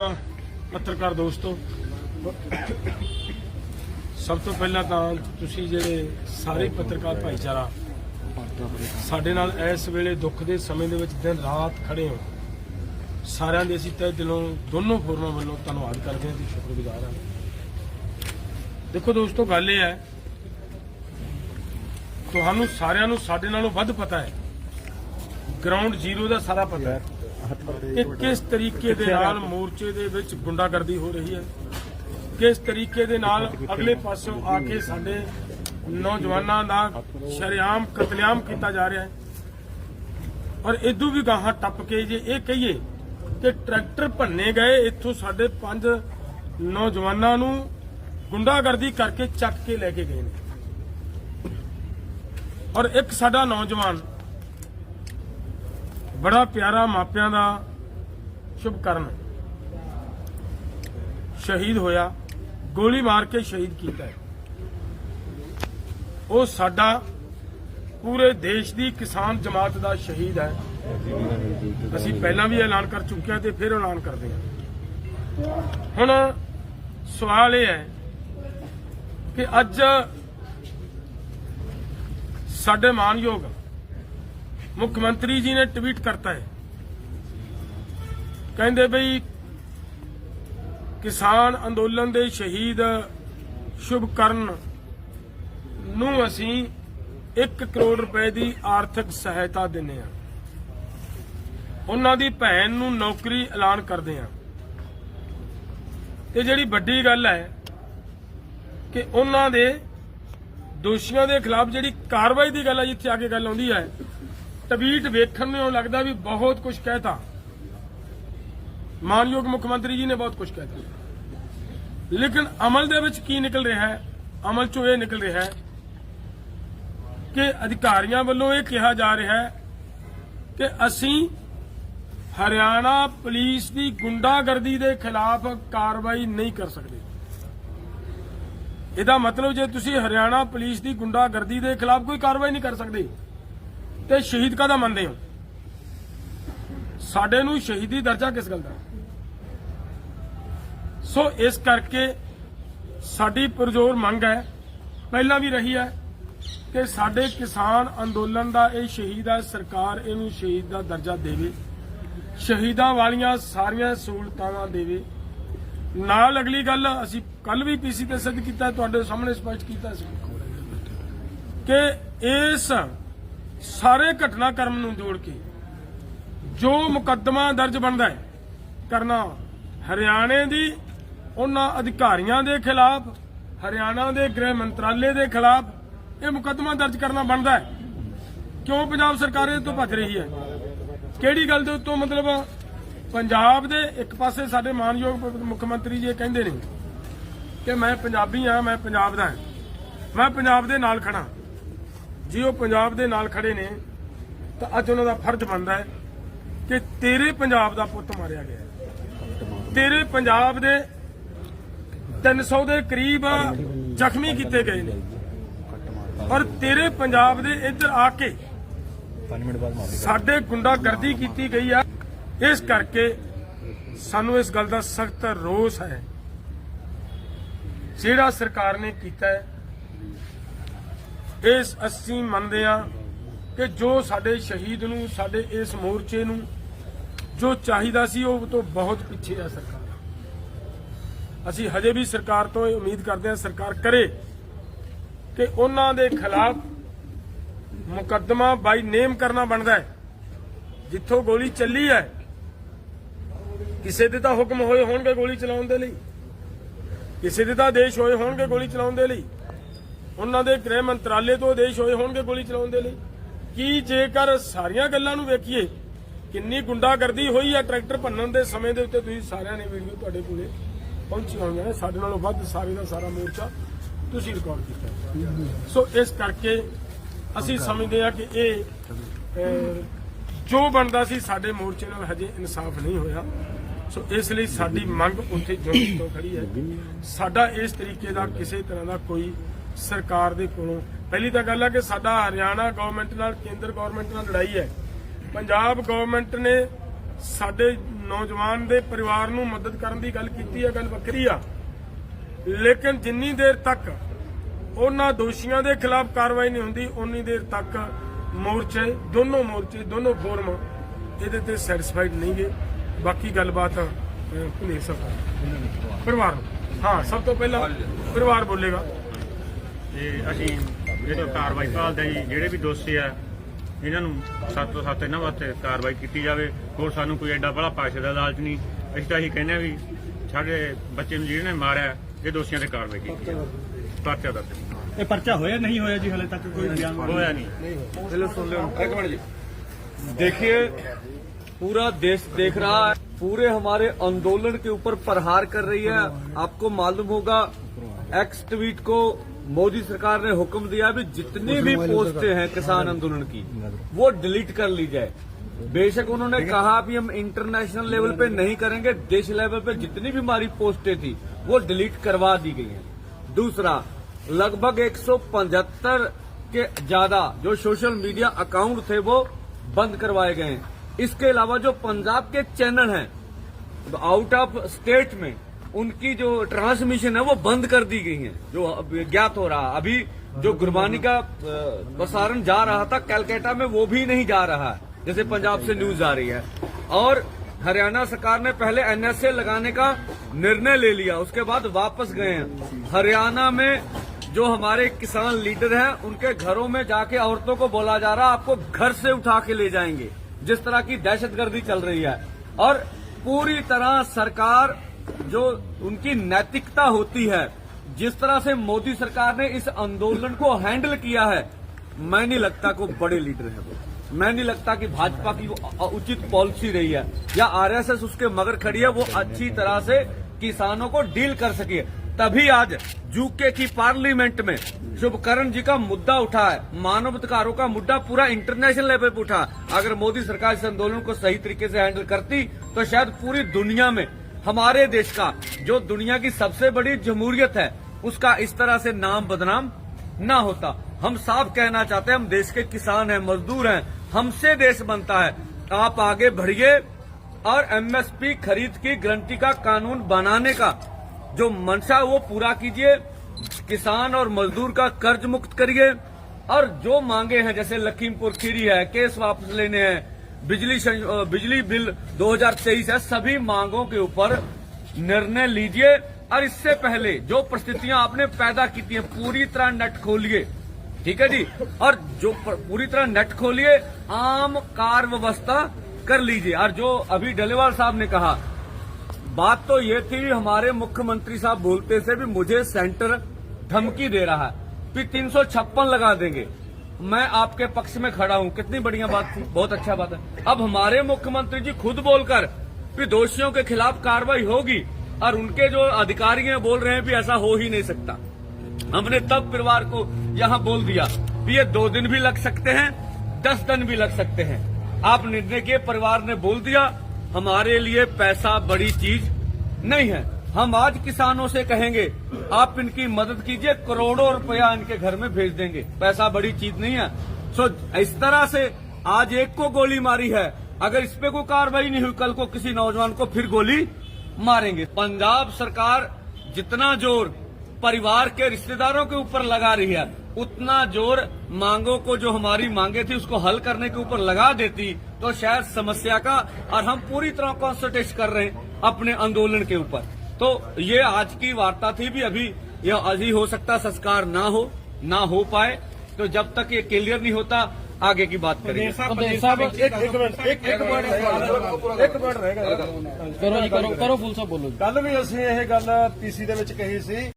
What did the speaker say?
ਪੱਤਰਕਾਰ ਦੋਸਤੋ, ਸਭ ਤੋਂ ਪਹਿਲਾਂ ਤਾਂ ਤੁਸੀਂ ਜਿਹੜੇ ਸਾਰੇ ਪੱਤਰਕਾਰ ਭਾਈਚਾਰਾ, ਸਾਡੇ ਨਾਲ ਇਸ ਵੇਲੇ ਦੁੱਖ ਦੇ ਸਮੇਂ ਦੇ ਵਿੱਚ ਦਿਨ ਰਾਤ ਖੜੇ ਹੋ। ਸਾਰਿਆਂ ਦੇ ਅਸੀਂ ਤਹਿ ਦਿਲੋਂ ਦੋਨੋਂ ਫੋਰਮਾਂ ਵੱਲੋਂ ਧੰਨਵਾਦ ਕਰਦੇ ਹਾਂ ਤੇ ਸ਼ੁਕਰਗੁਜ਼ਾਰ ਹਾਂ। ਦੇਖੋ ਦੋਸਤੋ, ਗੱਲ ਇਹ ਹੈ, ਤੁਹਾਨੂੰ ਸਾਰਿਆਂ ਨੂੰ ਸਾਡੇ ਨਾਲੋਂ ਵੱਧ ਪਤਾ ਹੈ। ਗਰਾਊਂਡ ਜ਼ੀਰੋ ਦਾ ਸਾਰਾ ਪਤਾ ਹੈ। ਕਿ ਕਿਸ ਤਰੀਕੇ ਦੇ ਨਾਲ ਮੋਰਚੇ ਦੇ ਵਿੱਚ ਗੁੰਡਾਗਰਦੀ ਹੋ ਰਹੀ ਹੈ? ਕਿਸ ਤਰੀਕੇ ਦੇ ਨਾਲ ਅਗਲੇ ਪਾਸੋਂ ਆ ਕੇ ਸਾਡੇ ਨੌਜਵਾਨਾਂ ਦਾ ਸ਼ਰੇਆਮ ਕਤਲੇਆਮ ਕੀਤਾ ਜਾ ਰਿਹਾ ਹੈ? ਔਰ ਇਦੋਂ ਵੀ ਗਾਹਾਂ ਟੱਪ ਕੇ ਜੇ ਇਹ ਕਹੀਏ ਕਿ ਟਰੈਕਟਰ ਭੰਨੇ ਗਏ ਇੱਥੋਂ ਸਾਡੇ ਪੰਜ ਨੌਜਵਾਨਾਂ ਨੂੰ ਗੁੰਡਾਗਰਦੀ ਕਰਕੇ ਚੱਕ ਕੇ ਲੈ ਕੇ ਗਏ ਨੇ। ਔਰ ਇੱਕ ਸਾਡਾ ਨੌਜਵਾਨ ਬੜਾ ਪਿਆਰਾ ਮਾਪਿਆਂ ਦਾ ਸ਼ੁਭ ਕਰਨ ਸ਼ਹੀਦ ਹੋਇਆ, ਗੋਲੀ ਮਾਰ ਕੇ ਸ਼ਹੀਦ ਕੀਤਾ ਉਹ ਸਾਡਾ ਪੂਰੇ ਦੇਸ਼ ਦੀ ਕਿਸਾਨ ਜਮਾਤ ਦਾ ਸ਼ਹੀਦ ਹੈ। ਅਸੀਂ ਪਹਿਲਾਂ ਵੀ ਐਲਾਨ ਕਰ ਚੁੱਕੇ ਹਾਂ ਤੇ ਫਿਰ ਐਲਾਨ ਕਰਦੇ ਹਾਂ। ਹੁਣ ਸਵਾਲ ਇਹ ਹੈ ਕਿ ਅੱਜ ਸਾਡੇ ਮਾਨਯੋਗ ਮੁੱਖ ਮੰਤਰੀ ਜੀ ਨੇ ਟਵੀਟ ਕਰਤਾ ਹੈ। ਕਹਿੰਦੇ ਬਈ, ਕਿਸਾਨ ਅੰਦੋਲਨ ਦੇ ਸ਼ਹੀਦ ਸ਼ੁਭਕਰਨ ਨੂੰ ਅਸੀਂ 1 ਕਰੋੜ ਰੁਪਏ ਦੀ ਆਰਥਿਕ ਸਹਾਇਤਾ ਦਿੰਨੇ ਆ ਉਹਨਾਂ ਦੀ ਭੈਣ ਨੂੰ ਨੌਕਰੀ ਐਲਾਨ ਕਰਦੇ ਆ ਤੇ ਜਿਹੜੀ ਵੱਡੀ ਗੱਲ ਹੈ ਕਿ ਉਹਨਾਂ ਦੇ ਦੋਸ਼ੀਆਂ ਦੇ ਖਿਲਾਫ ਜਿਹੜੀ ਕਾਰਵਾਈ ਦੀ ਗੱਲ ਹੈ, ਜਿੱਥੇ ਆ ਕੇ ਗੱਲ ਆਉਂਦੀ ਹੈ ਟਵੀਟ ਵੇਖਣ ਨੂੰ ਲੱਗਦਾ ਵੀ ਬਹੁਤ ਕੁਝ ਕਹਿਤਾ। ਮਾਨਯੋਗ ਮੁੱਖ ਮੰਤਰੀ ਜੀ ਨੇ ਬਹੁਤ ਕੁਝ ਕਹਿਤਾ। ਲੇਕਿਨ ਅਮਲ ਦੇ ਵਿੱਚ ਕੀ ਨਿਕਲ ਰਿਹਾ ਹੈ? ਅਮਲ ਚੋਂ ਇਹ ਨਿਕਲ ਰਿਹਾ ਹੈ ਕਿ ਅਧਿਕਾਰੀਆਂ ਵੱਲੋਂ ਇਹ ਕਿਹਾ ਜਾ ਰਿਹਾ ਹੈ ਕਿ ਅਸੀਂ ਹਰਿਆਣਾ ਪੁਲਿਸ ਦੀ ਗੁੰਡਾਗਰਦੀ ਦੇ ਖਿਲਾਫ ਕਾਰਵਾਈ ਨਹੀਂ ਕਰ ਸਕਦੇ। ਇਹਦਾ ਮਤਲਬ ਜੇ ਤੁਸੀਂ ਹਰਿਆਣਾ ਪੁਲਿਸ ਦੀ ਗੁੰਡਾਗਰਦੀ ਦੇ ਖਿਲਾਫ ਕੋਈ ਕਾਰਵਾਈ ਨਹੀਂ ਕਰ ਸਕਦੇ ਤੇ ਸ਼ਹੀਦ ਕਾਹਦਾ ਮੰਨਦੇ ਹੋ? ਸਾਡੇ ਨੂੰ ਸ਼ਹੀਦੀ ਦਰਜਾ ਕਿਸ ਗੱਲ ਦਾ? ਸੋ ਇਸ ਕਰਕੇ ਸਾਡੀ ਪੁਰਜ਼ੋਰ ਮੰਗ ਹੈ, ਪਹਿਲਾਂ ਵੀ ਰਹੀ ਹੈ, ਕਿ ਸਾਡੇ ਕਿਸਾਨ ਅੰਦੋਲਨ ਦਾ ਇਹ ਸ਼ਹੀਦ ਹੈ, ਸਰਕਾਰ ਇਹਨੂੰ ਸ਼ਹੀਦ ਦਾ ਦਰਜਾ ਦੇਵੇ, ਸ਼ਹੀਦਾਂ ਵਾਲੀਆਂ ਸਾਰੀਆਂ ਸਹੂਲਤਾਂ ਦੇਵੇ। ਨਾਲ ਅਗਲੀ ਗੱਲ, ਅਸੀਂ ਕੱਲ ਵੀ ਪੀਸੀ ਤੇ ਸਿੱਧ ਕੀਤਾ, ਤੁਹਾਡੇ ਸਾਹਮਣੇ ਸਪਸ਼ਟ ਕੀਤਾ ਸੀ, ਕਿ ਇਸ ਸਾਰੇ ਘਟਨਾਕ੍ਰਮ ਨੂੰ ਜੋੜ ਕੇ ਜੋ ਮੁਕੱਦਮਾ ਦਰਜ ਬਣਦਾ ਹੈ ਕਰਨਾ ਹਰਿਆਣੇ ਦੀ ਉਹਨਾਂ ਅਧਿਕਾਰੀਆਂ ਦੇ ਖਿਲਾਫ, ਹਰਿਆਣਾ ਦੇ ਗ੍ਰਹਿ ਮੰਤਰਾਲੇ ਦੇ ਖਿਲਾਫ ਇਹ ਮੁਕੱਦਮਾ ਦਰਜ ਕਰਨਾ ਬਣਦਾ ਹੈ। ਕਿਉਂ ਪੰਜਾਬ ਸਰਕਾਰ ਇਹ ਤੋਂ ਭੱਜ ਰਹੀ ਹੈ? ਕਿਹੜੀ ਗੱਲ ਦੇ ਉੱਤੋਂ ਮਤਲਬ ਪੰਜਾਬ ਦੇ ਇੱਕ ਪਾਸੇ ਸਾਡੇ ਮਾਨਯੋਗ ਮੁੱਖ ਮੰਤਰੀ ਜੀ ਇਹ ਕਹਿੰਦੇ ਨੇ ਕਿ ਮੈਂ ਪੰਜਾਬੀ ਹਾਂ, ਮੈਂ ਪੰਜਾਬ ਦਾ ਮੈਂ ਪੰਜਾਬ ਦੇ ਨਾਲ ਖੜਾ ਜੀ ਉਹ ਪੰਜਾਬ ਦੇ ਨਾਲ ਖੜੇ ਨੇ ਤਾਂ ਅੱਜ ਉਹਨਾਂ ਦਾ ਫਰਜ਼ ਬਣਦਾ ਹੈ ਕਿ ਤੇਰੇ ਪੰਜਾਬ ਦਾ ਪੁੱਤ ਮਾਰਿਆ ਗਿਆ। ਤੇਰੇ ਪੰਜਾਬ ਦੇ 300 ਦੇ ਕਰੀਬ ਜ਼ਖਮੀ ਕੀਤੇ ਗਏ ਨੇ। ਔਰ ਤੇਰੇ ਪੰਜਾਬ ਦੇ ਇੱਧਰ ਆ ਕੇ 5 ਮਿੰਟ ਬਾਅਦ ਮਾਰੇਗਾ ਸਾਡੇ ਗੁੰਡਾਗਰਦੀ ਕੀਤੀ ਗਈ ਆ। ਇਸ ਕਰਕੇ ਸਾਨੂੰ ਇਸ ਗੱਲ ਦਾ ਸਖਤ ਰੋਸ ਹੈ। ਜਿਹੜਾ ਸਰਕਾਰ ਨੇ ਕੀਤਾ ਹੈ ਇਸ ਅਸੀਂ ਮੰਨਦੇ ਆ ਕਿ ਜੋ ਸਾਡੇ ਸ਼ਹੀਦ ਨੂੰ, ਸਾਡੇ ਇਸ ਮੋਰਚੇ ਨੂੰ ਜੋ ਚਾਹੀਦਾ ਸੀ, ਉਹ ਤੋਂ ਬਹੁਤ ਪਿੱਛੇ ਆ ਸਰਕਾਰ। ਅਸੀਂ ਹਜੇ ਵੀ ਸਰਕਾਰ ਤੋਂ ਇਹ ਉਮੀਦ ਕਰਦੇ ਹਾਂ ਸਰਕਾਰ ਕਰੇ ਕਿ ਉਹਨਾਂ ਦੇ ਖਿਲਾਫ ਮੁਕੱਦਮਾ ਬਾਈ ਨੇਮ ਕਰਨਾ ਬਣਦਾ ਹੈ। ਜਿੱਥੋਂ ਗੋਲੀ ਚੱਲੀ ਹੈ, ਕਿਸੇ ਦੇ ਤਾਂ ਹੁਕਮ ਹੋਏ ਹੋਣਗੇ ਗੋਲੀ ਚਲਾਉਣ ਦੇ ਲਈ। ਕਿਸੇ ਦੇ ਤਾਂ ਆਦੇਸ਼ ਹੋਏ ਹੋਣਗੇ ਗੋਲੀ ਚਲਾਉਣ ਦੇ ਲਈ। ਉਹਨਾਂ ਦੇ ਗ੍ਰਹਿ ਮੰਤਰਾਲੇ ਤੋਂ ਆਦੇਸ਼ ਹੋਏ ਹੋਣਗੇ ਗੋਲੀ ਚਲਾਉਣ ਦੇ ਲਈ। ਕੀ ਜੇਕਰ ਸਾਰੀਆਂ ਗੱਲਾਂ ਨੂੰ ਵੇਖੀਏ, ਕਿੰਨੀ ਗੁੰਡਾਗਰਦੀ ਹੋਈ ਹੈ ਟਰੈਕਟਰ ਭੰਨਣ ਦੇ ਸਮੇਂ ਦੇ ਉੱਤੇ, ਤੁਸੀਂ ਸਾਰਿਆਂ ਨੇ ਵੀਡੀਓ ਤੁਹਾਡੇ ਕੋਲੇ ਪਹੁੰਚੀਆਂ ਹੋਈਆਂ ਨੇ। ਸਾਡੇ ਨਾਲੋਂ ਵੱਧ ਸਾਰੇ ਦਾ ਸਾਰਾ ਮੋਰਚਾ ਤੁਸੀਂ ਰਿਕਾਰਡ ਕੀਤਾ ਸੋ ਇਸ ਕਰਕੇ ਅਸੀਂ ਸਮਝਦੇ ਹਾਂ ਕਿ ਇਹ ਜੋ ਬਣਦਾ ਸੀ ਸਾਡੇ ਮੋਰਚੇ ਨਾਲ ਹਜੇ ਇਨਸਾਫ ਨਹੀਂ ਹੋਇਆ। ਸੋ ਇਸ ਲਈ ਸਾਡੀ ਮੰਗ ਉੱਥੇ ਜੁੜ ਤੋਂ ਖੜੀ ਹੈ। ਸਾਡਾ ਇਸ ਤਰੀਕੇ ਦਾ ਕਿਸੇ ਤਰ੍ਹਾਂ ਦਾ ਕੋਈ ਸਰਕਾਰ ਦੇ ਕੋਲੋਂ। ਪਹਿਲੀ ਤਾਂ ਗੱਲ ਹੈ ਕਿ ਸਾਡਾ ਹਰਿਆਣਾ ਗਵਰਨਮੈਂਟ ਨਾਲ ਕੇਂਦਰ ਗਵਰਨਮੈਂਟ ਨਾਲ ਲੜਾਈ ਹੈ। ਪੰਜਾਬ ਗਵਰਨਮੈਂਟ ਨੇ ਸਾਡੇ ਨੌਜਵਾਨ ਦੇ ਪਰਿਵਾਰ ਨੂੰ ਮਦਦ ਕਰਨ ਦੀ ਗੱਲ ਕੀਤੀ ਹੈ ਗੱਲ ਵੱਖਰੀ ਆ। ਲੇਕਿਨ ਜਿੰਨੀ ਦੇਰ ਤੱਕ ਉਹਨਾਂ ਦੋਸ਼ੀਆਂ ਦੇ ਖਿਲਾਫ ਕਾਰਵਾਈ ਨਹੀਂ ਹੁੰਦੀ ਉਨੀ ਦੇਰ ਤੱਕ ਮੋਰਚੇ ਦੋਨੋਂ ਮੋਰਚੇ ਦੋਨੋਂ ਫੋਰਮ ਇਹਦੇ ਤੇ ਸੈਟੀਸਫਾਈਡ ਨਹੀਂਗੇ ਬਾਕੀ ਗੱਲਬਾਤ ਅਹ, ਭੁਲੇ ਸਾਹਿਬ ਪਰਿਵਾਰ ਨੂੰ। ਹਾਂ ਸਭ ਤੋਂ ਪਹਿਲਾਂ ਪਰਿਵਾਰ ਬੋਲੇਗਾ। ਤੇ ਅਸੀਂ ਜਿਹੜੇ ਕਾਰਵਾਈ ਭਾਲਦੇ ਹਾਂ ਜੀ ਜਿਹੜੇ ਵੀ ਦੋਸ਼ੀ ਆ ਇਹਨਾਂ ਨੂੰ ਸੱਤ ਤੋਂ ਸੱਤ ਇਹਨਾਂ ਵਾਸਤੇ ਕਾਰਵਾਈ ਕੀਤੀ ਜਾਵੇ ਹੋਰ ਸਾਨੂੰ ਕੋਈ ਐਡਾ ਬੜਾ ਪੈਸੇ ਦਾ ਲਾਲਚ ਨਹੀਂ ਅਸੀਂ ਤਾਂ ਇਹੀ ਕਹਿੰਦੇ ਆ ਵੀ ਸਾਡੇ ਬੱਚੇ ਨੂੰ ਜਿਹਨੇ ਮਾਰਿਆ ਇਹ ਦੋਸ਼ੀਆਂ ਤੇ ਕਾਰਵਾਈ ਕੀਤੀ ਜਾਵੇ ਪਰਚਾ ਦਰਜ ਇਹ ਪਰਚਾ ਹੋਇਆ ਨਹੀਂ ਹੋਇਆ ਜੀ ਹਲੇ ਤੱਕ ਕੋਈ ਬਿਆਨ ਹੋਇਆ ਨਹੀਂ देखिए पूरा देश देख रहा है पूरे हमारे आंदोलन के ऊपर प्रहार कर रही है आपको मालूम होगा एक्स ट्वीट को मोदी सरकार ने हुक्म दिया भी जितनी भी पोस्टें हैं किसान आंदोलन की वो डिलीट कर ली जाए। बेशक उन्होंने कहा भी हम इंटरनेशनल लेवल पे नहीं करेंगे देश लेवल पे जितनी भी हमारी पोस्टें थी वो डिलीट करवा दी गई हैं। दूसरा लगभग 175 के ज़्यादा जो सोशल मीडिया अकाउंट थे वो बंद करवाए गए हैं। इसके अलावा जो पंजाब के चैनल हैं आउट ऑफ़ स्टेट में उनकी जो ट्रांसमिशन है, वो बंद कर दी गई है, जो ज्ञात हो रहा अभी जो गुरबानी का प्रसारण जा रहा था, कैलकाटा में, वो भी नहीं जा रहा है, जैसे पंजाब से न्यूज़ आ रही है। और हरियाणा सरकार ने पहले एनएसए लगाने का निर्णय ले लिया, उसके बाद वापस गए हैं। हरियाणा में जो हमारे किसान लीडर हैं, उनके घरों में जाके औरतों को बोला जा रहा आपको घर से उठा के ले जाएँगे, जिस तरह की दहशतगर्दी चल रही है। और पूरी तरह सरकार जो उनकी नैतिकता होती है, जिस तरह से मोदी सरकार ने इस आंदोलन को हैंडल किया है, मैं नहीं लगता को बड़े लीडर है वो। मैं नहीं लगता कि भाजपा की उचित पॉलिसी रही है, या आरएसएस उसके मगर खड़ी है, वो अच्छी तरह से किसानों को डील कर सकी तभी आज यूके की पार्लियामेंट में शुभकरण जी का मुद्दा उठा है, मानव अधिकारों का मुद्दा पूरा इंटरनेशनल लेवल पर उठा अगर मोदी सरकार इस आंदोलन को सही तरीके से हैंडल करती तो शायद पूरी दुनिया में हमारे देश का, जो दुनिया की सबसे बड़ी जमहूरियत है, उसका इस तरह से नाम बदनाम ना होता। हम साफ़ कहना चाहते हैं, हम देश के किसान हैं, मजदूर हैं, हमसे देश बनता है। आप आगे बढ़िए और एमएसपी खरीद की गारंटी का कानून बनाने का जो मंशा वो पूरा कीजिए। किसान और मजदूर का कर्ज मुक्त करिए। और जो मांगे हैं, जैसे लखीमपुर खीरी है, केस वापस लेने हैं बिजली बिजली बिल 2023 है, सभी मांगों के ऊपर निर्णय लीजिए। और इससे पहले जो परिस्थितियाँ आपने पैदा की थी, पूरी तरह नेट खोलिए। ठीक है जी? और जो पूरी तरह नेट खोलिए, आम कार व्यवस्था कर लीजिए। और जो अभी डलेवाल साहब ने कहा, बात तो ये थी, हमारे मुख्यमंत्री साहब बोलते से भी मुझे सेंटर धमकी दे रहा है। फिर तीन लगा देंगे। मैं आपके पक्ष में खड़ा हूँ। कितनी बढ़िया बात थी। बहुत अच्छा बात है। अब हमारे मुख्यमंत्री जी खुद बोलकर भी दोषियों के खिलाफ कार्रवाई होगी और उनके जो अधिकारी हैं, बोल रहे हैं भी ऐसा हो ही नहीं सकता। हमने तब परिवार को यहाँ बोल दिया भी ये दो दिन भी लग सकते हैं, दस दिन भी लग सकते हैं। आप निर्णय किए परिवार ने बोल दिया, हमारे लिए पैसा बड़ी चीज़ नहीं है। हम आज किसानों से कहेंगे, आप इनकी मदद कीजिए, करोड़ों रुपया इनके घर में भेज देंगे। पैसा बड़ी चीज़ नहीं है। सो इस तरह से आज एक को गोली मारी है। अगर इस पे कोई कार्रवाई नहीं हुई, कल को किसी नौजवान को फिर गोली मारेंगे। पंजाब सरकार जितना ज़ोर परिवार के रिश्तेदारों के ऊपर लगा रही है, उतना ज़ोर मांगों को जो हमारी मांगे थी, उसको हल करने के ऊपर लगा देती तो शायद समस्या का, और हम पूरी तरह कॉन्सेंट्रेट कर रहे हैं अपने आंदोलन के ऊपर। तो ये आज की वार्ता थी भी अभी यह अभी हो सकता संस्कार ना हो ना हो पाए तो जब तक ये क्लियर नहीं होता आगे की बात करेंगे ਕਰੋ ਜੀ ਕਰੋ ਕਰੋ ਫੁੱਲ ਸਾਹਿਬ ਬੋਲੋ ਜੀ ਕੱਲ ਵੀ ਅਸੀਂ ਇਹ ਗੱਲ ਪੀਸੀ ਦੇ ਵਿੱਚ ਕਹੀ ਸੀ